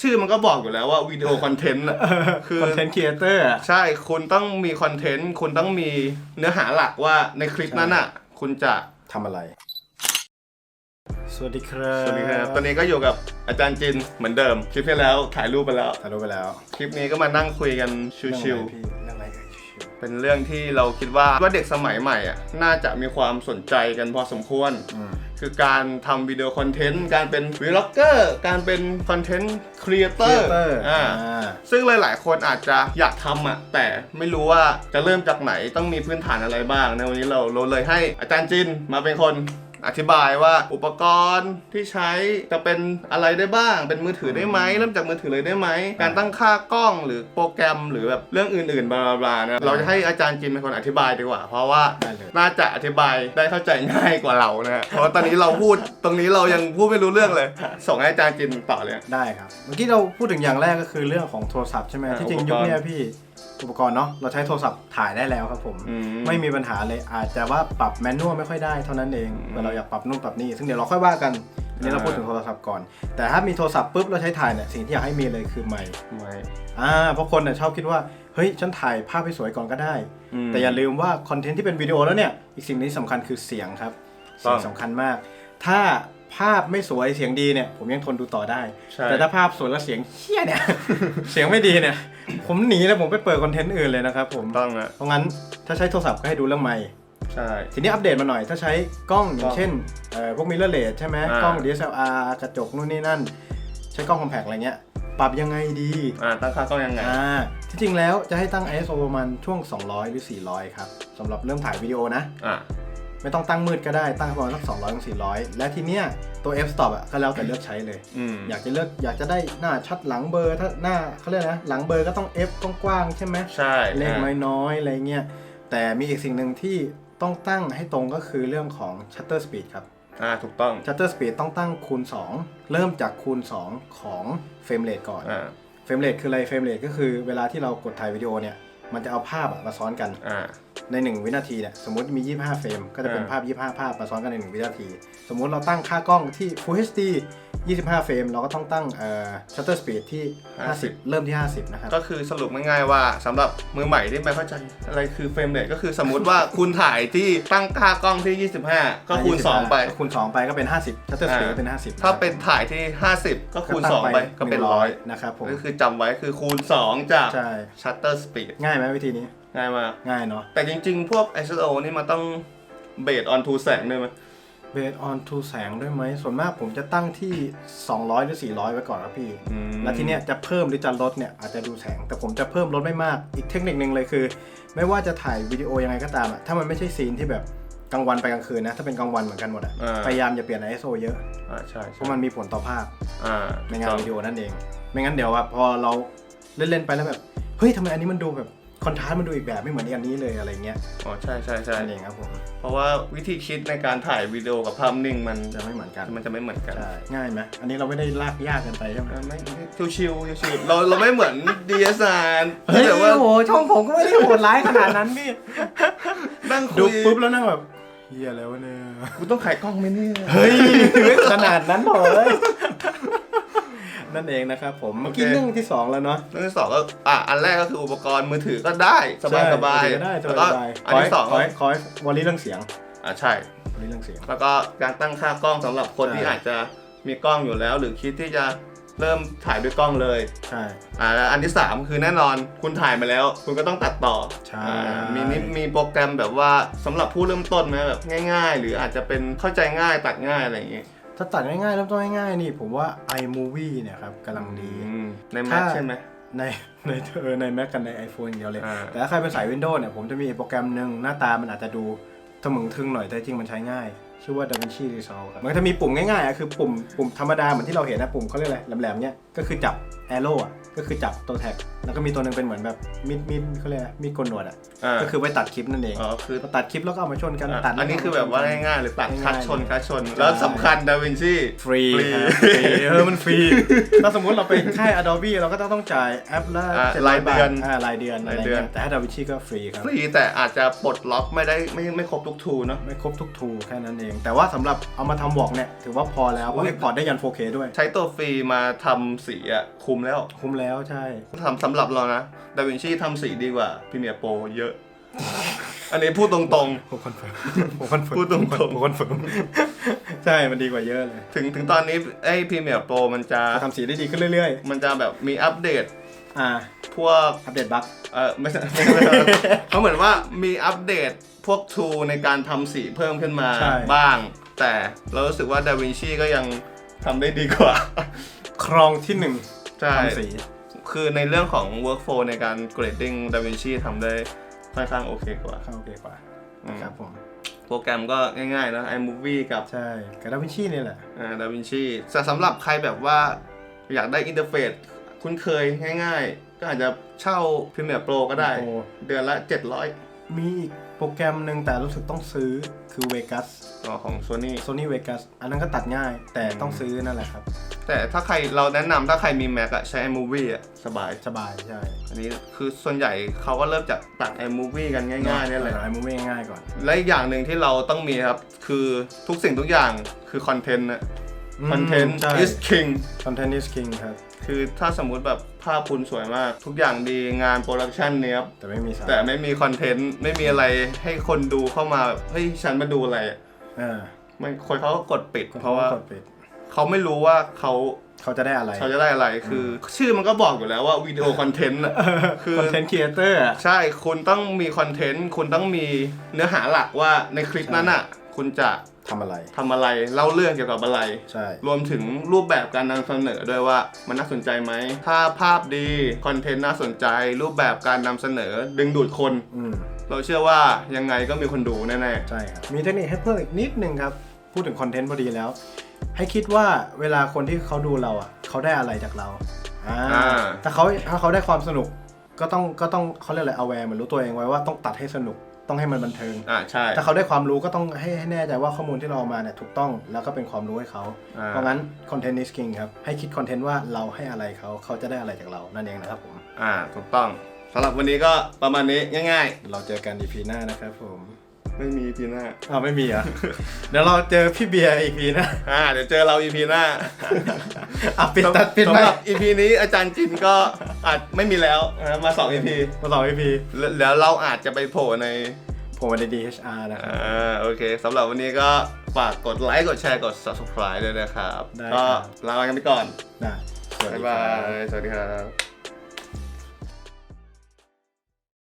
ชื่อมันก็บอกอยู่แล้วว่าวิดีโอคอนเทนต์อะคือ คอนเทนต์ครีเอเตอร์ใช่ คุณต้องมีคอนเทนต์ คุณต้องมีเนื้อหาหลักว่าในคลิปนั้นอะ คุณจะ ทำอะไร สวัสดีครับสวัสดีครับ ตอนนี้ก็อยู่กับอาจารย์จินเหมือนเดิม คลิปที่แล้วถ่ายรูปไปแล้ว ถ่ายรูปไปแล้วคลิปนี้ก็มานั่งคุยกันชิเรื่องวอะไรพี่เรื่องอะไรเอ่ยชิวๆ เป็นเรื่องที่เราคิดว่าว่าเด็กสมัยใหม่อะ น่าจะมีความสนใจกันพอสมควร ๆอืม คือการทำวิดีโอคอนเทนต์ การเป็นวีล็อกเกอร์ การเป็นคอนเทนต์ครีเอเตอร์ Creator อ่า อ่า ซึ่งหลาย ๆ คนอาจจะอยากทำอะ แต่ไม่รู้ว่าจะเริ่มจากไหนต้องมีพื้นฐานอะไรบ้างในวันนี้เราเราเลยให้อาจารย์จินมาเป็นคน อธิบายว่าอุปกรณ์ที่ใช้จะเป็นอะไรได้บ้าง เป็นมือถือได้ไหมเริ่มจากมือถือเลยได้ไหมการตั้งค่ากล้องหรือโปรแกรมหรือแบบเรื่องอื่นๆบลาบลาๆนะเราจะให้อาจารย์จินเป็นคนอธิบายดีกว่า เพราะว่าได้เลย น่าจะอธิบายได้เข้าใจง่ายกว่าเรานะฮะเพราะว่าตอนนี้เราพูดตรงนี้เรายังพูดไม่รู้เรื่องเลย ส่งให้อาจารย์จินต่อเลย ได้ครับ เมื่อกี้เราพูดถึงอย่างแรกก็คือเรื่องของโทรศัพท์ใช่ไหมอ่าที่จริงอุปกรณ์ ยุคเนี้ยพี่ อุปกรณ์เนาะเราใช้โทรศัพท์ถ่ายได้แล้วครับผมอืไม่มีปัญหาเลยอาจจะว่าปรับแมนนวลไม่ค่อยได้เท่านั้นเองอืมเวลาเราอยากปรับนู่นปรับนี่ซึ่งเดี๋ยวเราค่อยว่ากันอันนี้เราอ่าพูดถึงโทรศัพท์ก่อน แต่ถ้ามีโทรศัพท์ปุ๊บเราใช้ถ่ายเนี่ยสิ่งที่อยากให้มีเลยคือไมค์ไม่อ่าเพราะคนเนี่ยชอบคิดว่าเฮ้ยฉันถ่ายภาพให้สวยก่อนก็ได้มแต่อย่าลืมว่าคอนเทนต์ที่เป็นวิดีโอแล้วเนี่ยอีกสิ่งที่สำคัญคือเสียงครับต้เสีองยงสำคัญมาก ถ้า ภาพไม่สวยเสียงดีเนี่ย ผมยังทนดูต่อได้ ใช่ แต่ถ้าภาพสวยแล้วเสียงเฮี้ยเนี่ย เสียงไม่ดีเนี่ย ผมหนีแล้วผมไปเปิดคอนเทนต์อื่นเลยนะครับผม ต้องนะเพราะงั้นถ้าใช้โทรศัพท์ก็ให้ดูเรื่องไมค์ใช่ ทีนี้อัปเดตมาหน่อย ถ้าใช้กล้องอย่ากล้งองเช่นเอ่อพวกมิเรอร์เลสใช่ไหมอ่า กล้อง DSLR กระจกนู่นนี่นั่น ใช้กล้องคอมแพกอะไรเงี้ย ปรับยังไงดี อ่าตั้งค่ากล้องยังไง อ่าที่จริงแล้วจะให้ตั้ง ISO ประมาณช่วง 200 หรือ 400 ครับสำหรับเริ่มถ่ายวิดีโอนะ อ่า ไม่ต้องตั้งมืดก็ได้ตั้งประมาณสัก200ถึง400และทีเนี้ยตัว f stop อะก็แล้วแต่เลือกใช้เลย อืม อยากจะเลือกอยากจะได้หน้าชัดหลังเบอร์ถ้าหน้าเขาเรียกนะหลังเบอร์ก็ต้อง f กว้างๆใช่ไหม ใช่เลขอ่าน้อยๆ อะไรเงี้ย แต่มีอีกสิ่งหนึ่งที่ต้องตั้งให้ตรงก็คือเรื่องของ shutter speed ครับ อ่าถูกต้อง shutter speed ต้องตั้งคูณ 2 เริ่มจากคูณ 2 ของเฟรมเรทก่อน อ่าเฟรมเรทคืออะไรเฟรมเรทก็คือเวลาที่เรากดถ่ายวิดีโอเนี่ย มันจะเอาภาพอะมาซ้อนกัน อ่า ใน 1 วินาทีเนี่ยสมมติมี 25 เฟรม ก็จะเป็นอ่า ภาพ 25 ภาพมาซ้อนกันใน 1 วินาที สมมุติเราตั้งค่ากล้องที่ Full HD 25 เฟรมเราก็ต้องตั้งเอ่อ shutter speed ที่ 50 เริ่มที่ 50 นะครับ ก็คือสรุปง่ายๆว่าสำหรับมือใหม่ที่ไม่เข้าใจอะไรคือเฟรมเรทก็คือสมมุติว่า คุณถ่ายที่ตั้งค่ากล้องที่ 25 ก็คูณ 2 ไป คูณ 2 ไปก็เป็น 50 shutter speed ก็เป็น 50ถ้าเป็นถ่ายที่ 50 ก็คูณ 2 ไปก็เป็น 100 นะครับผม ก็คือจำไว้คือคูณ 2 จาก ใช่ shutter speed ง่ายไหมวิธีนี้ ง่ายมาก ง่ายเนาะ แต่จริงๆ พวก ISO นี่มันต้องเบสออนทูแสงด้วยไหม based on to แสงด้วยไหม ส่วนมากผมจะตั้งที่ 200 หรือ 400 ไว้ก่อนครับพี่ อืม แล้วทีเนี้ยจะเพิ่มหรือจะลดเนี่ยอาจจะดูแสง แต่ผมจะเพิ่มลดไม่มาก อีกเทคนิคหนึ่งเลยคือ ไม่ว่าจะถ่ายวิดีโอยังไงก็ตามอะถ้ามันไม่ใช่ซีนที่แบบกลางวันไปกลางคืนนะ ถ้าเป็นกลางวันเหมือนกันหมดอะอ่า พยายามอย่าเปลี่ยน ISO เยอะ อ่าใช่เพใช่ราะมันมีผลต่อภาพ อ่าในงานวิดีโอนั่นเอง ไม่งั้นเดี๋ยวอะพอเราเล่น ๆ ไปแล้วแบบ เฮ้ยทำไมอันนี้มันดูแบบ คอนทราสต์มันดูอีกแบบไม่เหมือนอันนี้เลยอะไรเงี้ยอ๋อใช่ใช่ใช่นั่นเองครับผมเพราะว่าวิธีคิดในการถ่ายวิดีโอกับภาพนิ่งมันจะไม่เหมือนกันมันจะไม่เหมือนกัน ใช่ง่ายไหมอันนี้เราไม่ได้ลากยากเกันไปใช่ไหมเออไม่ชิวชิวๆชิวๆเราเราไม่เหมือน DSLR เฮ้ยที่แบบว่าโอ้โหช่องผมก็ไม่ได้โหดร้ายขนาดนั้นพี่นั่งดูคุยปุ๊บแล้วนั่งแบบเฮียแล้วะเนี่ยกูต้องขายกล้องไหมเนี่ยเฮ้ยไม่ขนาดนั้นเลย นั่นเองนะครับผมเมื่อกี้โอเค เรื่องที่สองแล้วเนาะ เรื่องที่สองก็อะอันแรกก็คืออุปกรณ์มือถือก็ได้สบายสบายใช่ได้สแล้วก็บายๆอันที่สองขก็อให้ขอให้วอลลี่เรื่องเสียงอะใช่ วอลลี่เรื่องเสียง แล้วก็การตั้งค่ากล้องสำหรับคนใช่ที่อาจจะมีกล้องอยู่แล้ว หรือคิดที่จะเริ่มถ่ายด้วยกล้องเลยใช่ อ่าแล้วอันที่3คือแน่นอนคุณถ่ายมาแล้ว คุณก็ต้องตัดต่อใช่ อ่ามีนิมีโปรแกรมแบบว่าสำหรับผู้เริ่มต้นไหมแบบง่าย ๆ หรืออาจจะเป็นเข้าใจง่ายตัดง่ายอะไรอย่างงี้ ถ้าตัดง่ายๆเริ่มต้นง่ายๆนี่ผมว่า iMovie เนี่ยครับกำลังดี อืมใน Mac ถ้า ใช่ไหม ในในเออใน Mac กันใน iPhone อย่างเดียวเลย อ่า แต่ถ้าใครเป็นสาย Windows เนี่ยผมจะมีโปรแกรมหนึ่งหน้าตามันอาจจะดูทะมึงทึงหน่อยแต่จริงมันใช้ง่าย ชื่อว่า DaVinci Resolve ครับ มันก็จะมีปุ่มง่ายๆอะคือปุ่มปุ่มธรรมดาเหมือนที่เราเห็นนะปุ่มเขาเรียกอะไรแหลมๆเนี่ยก็คือจับ arrow อะก็คือจับตัวแท็ก แล้วก็มีตัวหนึงเป็นเหมือนแบบมิดมิดเขาเรียกอะไรมีดโกนหนวดอะอ่า ก็คือไว้ตัดคลิปนั่นเองอ๋อคือพอตัดคลิปแล้วก็เอามาชนกันอะตัด อันนี้คือแบบว่าง่ายๆเลยตัดง่ายๆคัดชนคัดชน แล้วสำคัญดาวินชี ฟรีฟรีครับฟรีเออมันฟรี ถ้าสมมติเราเป็นค่าย Adobe เราก็ต้องต้องจ่ายแอปละอะ700รายเดือนบทอ่ารายเดือนอะไรรายเดือนเงี้ยแต่ถ้า DaVinci ก็ฟรีครับ ฟรีแต่อาจจะปลดล็อกไม่ได้ไม่ไม่ครบทุกทูเนาะ ไม่ครบทุกทูแค่นั้นเอง แต่ว่าสำหรับเอามาทำวอกเนี่ย ถือว่าพอแล้วเพอุ้ราะยเอ็กพอร์ตได้ยัน 4K ด้วย ใช้ตัวฟรีมาทำำสีอะคุมแล้วคุ้มแล้วใช่ ทำสำหรับเรานะดาวินชีทำสีดีกว่าพรีเมียร์โปรเยอะ อันนี้พูดตรงผมคอนเฟิร์มผมคอนเฟิร์มพูดตรงๆ ผมคอนเฟิร์มใช่ มันดีกว่าเยอะเลยๆถึงถึงตอนนี้ไอ้พรีเมียร์โปรมันจะทำสีได้ดีขึ้นเรื่อยมันจะแบบมีอัปเดตๆ อ่า พวก อัปเดตบั๊กเออไม่ใช่ไม่ใช่เขาเหมือนว่ามีอัปเดตพวกทูในการทำสีเพิ่มขึ้นมาบ้าง แต่เรารู้สึกว่าดาวินชีก็ยังทำได้ดีกว่า ครองที่หนึ่งใช่ทำสี คือในเรื่องของ workflow ในการ grading ดาวินชีทำได้ค่อนข้างโอเคกว่า เข้าโอเคกว่าอืม ครับผม โปรแกรมก็ง่ายๆนะ iMovie กับใช่กับดาวินชีนี่แหละ ดาวินชีแต่สำหรับใครแบบว่าอยากได้อินเทอร์เฟซคุ้นเคยง่ายๆ ก็อาจจะเช่า Premiere Pro ก็ได้โอ้เดือนละ 700มีอีกโปรแกรมหนึ่งแต่รู้สึกต้องซื้อคือ Vegas อ๋อของ Sony Sony Vegas อันนั้นก็ตัดง่ายแต่ต้องซื้อนั่นแหละครับ แต่แต่ถ้าใครเราแนะนำถ้าใครมี Mac อะใช้ iMovie อะสบาย สบายใช่อันนี้คือส่วนใหญ่เขาก็เริ่มจากตัด iMovie กันง่ายๆนี่แหละ ไอ้มูวี่ง่ายๆก่อน และอีกอย่างหนึ่งที่เราต้องมีครับ คือทุกสิ่งทุกอย่างคือคอนเทนต์นะคอนเทนต์ ใช่ is king content is king ครับ คือถ้าสมมุติแบบภาพคุณสวยมาก ทุกอย่างดีงานโปรดักชันเนี้ยบแต่ไม่มีสาแต่ระไม่มีคอนเทนต์ ไม่มีอะไรให้คนดูเข้ามาแบบเฮ้ย ฉันมาดูอะไรอะอ่ามันคนเขาก็กดปิด เพราะว่า กดปิด เขาไม่รู้ว่าเขาเขาจะได้อะไร เขาจะได้อะไรคือ ชื่อมันก็บอกอยู่แล้วว่าวิดีโอคอนเทนต์อะคือคอนเทนต์ครีเอเตอร์อะใช่คุณต้องมีคอนเทนต์คุณต้องมีเนื้อหาหลักว่าในคลิปนั้นอะ คุณจะทำอะไรทำอะไรเล่าเรื่องเกี่ยวกับอะไร ใช่ รวมถึงรูปแบบการนำเสนอด้วยว่ามันน่าสนใจไหม ถ้าภาพดีคอนเทนต์น่าสนใจ รูปแบบการนำเสนอดึงดูดคน อืมเราเชื่อว่ายังไงก็มีคนดูแน่ใช่ครับมีเทคนิคให้เพิ่มอีกนิดนึงครับ พูดถึงคอนเทนต์พอดีแล้ว ให้คิดว่าเวลาคนที่เขาดูเราอะเขาได้อะไรจากเราอ่าอ่าถ้าเขาถ้าเขาได้ความสนุกก็ต้องก็ต้องเขาเรียกอะไร aware เหมือนรู้ตัวเองไว้ว่าต้องตัดให้สนุกต้องให้มันบันเทิงๆอ่าใช่ ถ้าเขาได้ความรู้ก็ต้องให้ให้แน่ใจว่าข้อมูลที่เราเอามาเนี่ยถูกต้องแล้วก็เป็นความรู้ให้เขา อ่า เพราะงั้น content is king ครับ ให้คิดคอนเทนต์ว่าเราให้อะไรเขาเขาจะได้อะไรจากเรา นั่นเองนะครับผม อ่าถูกต้องสำหรับวันนี้ก็ประมาณนี้ง่ายเราเจอกัน EP หน้านะครับผมๆ ไม่มีพีหน้า อ้าวไม่มีเหรอะ เดี๋ยวเราเจอพี่เบียร์อีกทีนะ อ่าเดี๋ยวเจอเราอีพีหน้าอะปิดตัดปิดสำไปหรับอีพีนี้อาจารย์จินก็อาจไม่มีแล้วนะครับมาสองอีพีมาต่อ EP แล้วเราอาจจะไปโผล่ใน ผมมาใน DHR นะครับอ่าโอเคสำหรับวันนี้ก็ฝากกดไลค์กดแชร์กด subscribe ด้วยนะครับ ได้ก็ครับลากันไปก่อน ได้สวัสบ๊าดียครับาย สวัสดีครับ